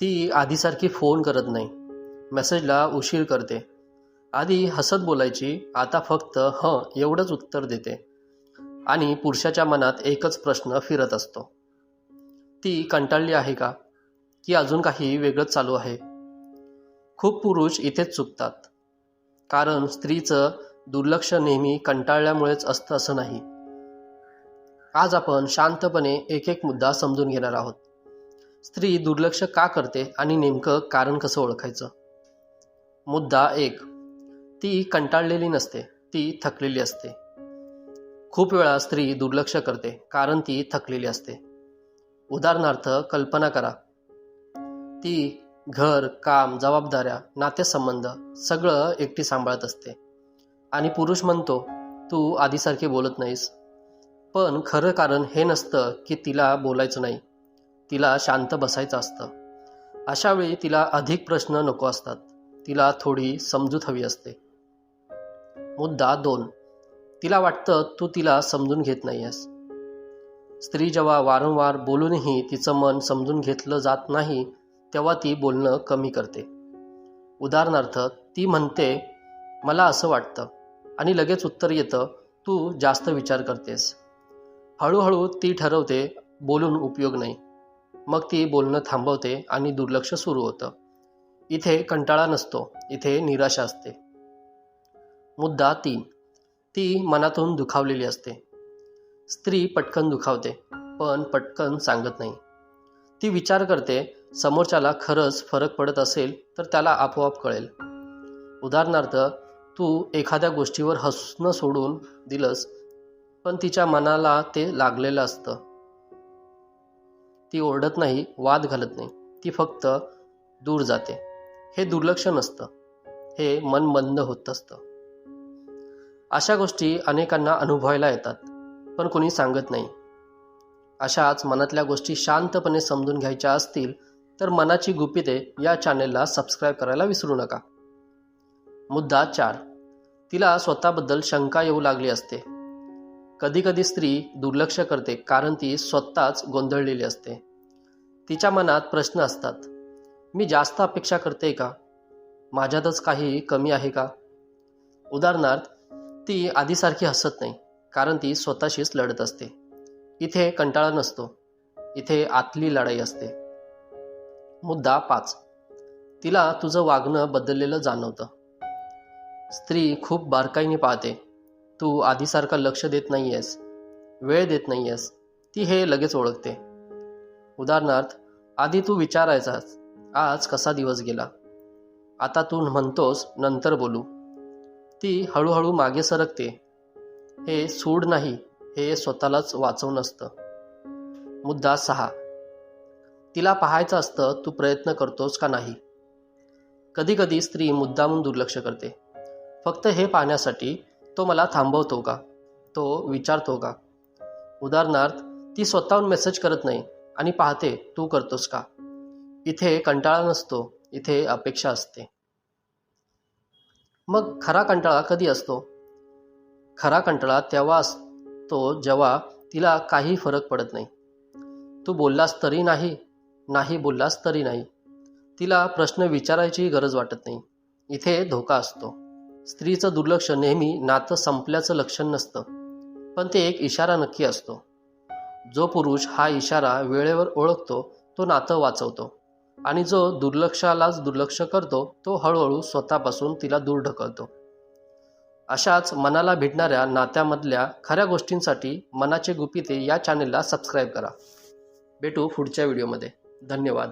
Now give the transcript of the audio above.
ती आधीसारखी फोन करत नाही. मेसेजला उशीर करते. आधी हसत बोलायची आता फक्त हं एवढंच उत्तर देते. आणि पुरुषाच्या मनात एकच प्रश्न फिरत असतो. ती कंटाळली आहे का? की अजून काही वेगळंच चालू आहे? खूप पुरुष इथेच चुकतात. कारण स्त्रीचं दुर्लक्ष नेहमी कंटाळल्यामुळेच असतं असं नाही. आज आपण शांतपणे एक एक मुद्दा समजून घेणार आहोत. स्त्री दुर्लक्ष का करते आणि नेमकं कारण कसं ओळखायचं? मुद्दा एक. ती कंटाळलेली नसते ती थकलेली असते. खूप वेळा स्त्री दुर्लक्ष करते कारण ती थकलेली असते. उदाहरणार्थ कल्पना करा. ती घर काम जबाबदाऱ्या नातेसंबंध सगळं एकटी सांभाळत असते. आणि पुरुष म्हणतो तू आधीसारखी बोलत नाहीस. पण खरं कारण हे नसतं की तिला बोलायचं नाही. तिला शांत बसायचं असतं. अशावेळी तिला अधिक प्रश्न नको असतात. तिला थोडी समजूत हवी असते. मुद्दा दोन. तिला वाटतं तू तिला समजून घेत नाही आहेस स्त्री जेव्हा वारंवार बोलूनही तिचं मन समजून घेतलं जात नाही तेव्हा ती बोलणं कमी करते. उदाहरणार्थ ती म्हणते मला असं वाटतं. आणि लगेच उत्तर येतं तू जास्त विचार करतेस. हळूहळू ती ठरवते बोलून उपयोग नाही. मग ती बोलणं थांबवते आणि दुर्लक्ष सुरू होतं. इथे कंटाळा नसतो इथे निराशा असते. मुद्दा तीन. ती मनातून दुखावलेली असते. स्त्री पटकन दुखावते पण पटकन सांगत नाही. ती विचार करते समोरच्याला खरंच फरक पडत असेल तर त्याला आपोआप कळेल. उदाहरणार्थ तू एखाद्या गोष्टीवर हसणं सोडून दिलंस पण तिच्या मनाला ते लागलेलं असतं. ती ओरडत नाही वाद घालत नाही. ती फक्त दूर जाते. हे दुर्लक्ष नसतं. हे मन मंद होत असतं. अशा गोष्टी अनेकांना अनुभवायला येतात पण कोणी सांगत नाही. अशाच मनातल्या गोष्टी शांतपणे समजून घ्यायच्या असतील तर मनाची गुपिते या चॅनेलला सबस्क्राईब करायला विसरू नका. मुद्दा चार. तिला स्वतःबद्दल शंका येऊ लागली असते. कधीकधी स्त्री दुर्लक्ष करते कारण ती स्वतःच गोंधळलेली असते. तिच्या मनात प्रश्न असतात. मी जास्त अपेक्षा करते का? माझ्यातच काही कमी आहे का? उदाहरणार्थ ती आधीसारखी हसत नाही कारण ती स्वतःशीच लढत असते. इथे कंटाळा नसतो. इथे आतली लढाई असते. मुद्दा पाच. तिला तुझं वागणं बदललेलं जाणवतं. स्त्री खूप बारकाईने पाहते. तू आधीसारखं लक्ष देत नाही आहेस वेळ देत नाही आहेस ती हे लगेच ओळखते. उदाहरणार्थ आधी तू विचारायचास आज कसा दिवस गेला? आता तू म्हणतोस नंतर बोलू. ती हळूहळू मागे सरकते. हे सूड नाही हे स्वतःलाच वाचवून असतं. मुद्दा सहा. तिला पाहायचं असतं तू प्रयत्न करतोस का नाही? कधीकधी स्त्री मुद्दामून दुर्लक्ष करते. फक्त हे पाहण्यासाठी तो मला थांबवतो का? तो विचारतो का? उदाहरणार्थ ती स्वतःहून मेसेज करत नाही. आणि पाहते तू करतोस का? इथे कंटाळा नसतो इथे अपेक्षा असते. मग खरा कंटाळा कधी असतो? खरा कंटाळा तेव्हा असतो जेव्हा तिला काही फरक पडत नाही. तू बोललास तरी नाही. नाही बोललास तरी नाही. तिला प्रश्न विचारायची गरज वाटत नाही. इथे धोका असतो. स्त्रीचं दुर्लक्ष नेहमी नातं संपल्याचं लक्षण नसतं. पण ते एक इशारा नक्की असतो. जो पुरुष हा इशारा वेळेवर ओळखतो तो नातं वाचवतो. आणि जो दुर्लक्षालाच दुर्लक्ष करतो तो हळूहळू स्वतःपासून तिला दूर ढकलतो. अशाच मनाला भेटणाऱ्या नात्यामधल्या खऱ्या गोष्टींसाठी मनाचे गुपिते या चॅनेलला सबस्क्राईब करा. भेटू पुढच्या व्हिडिओमध्ये धन्यवाद.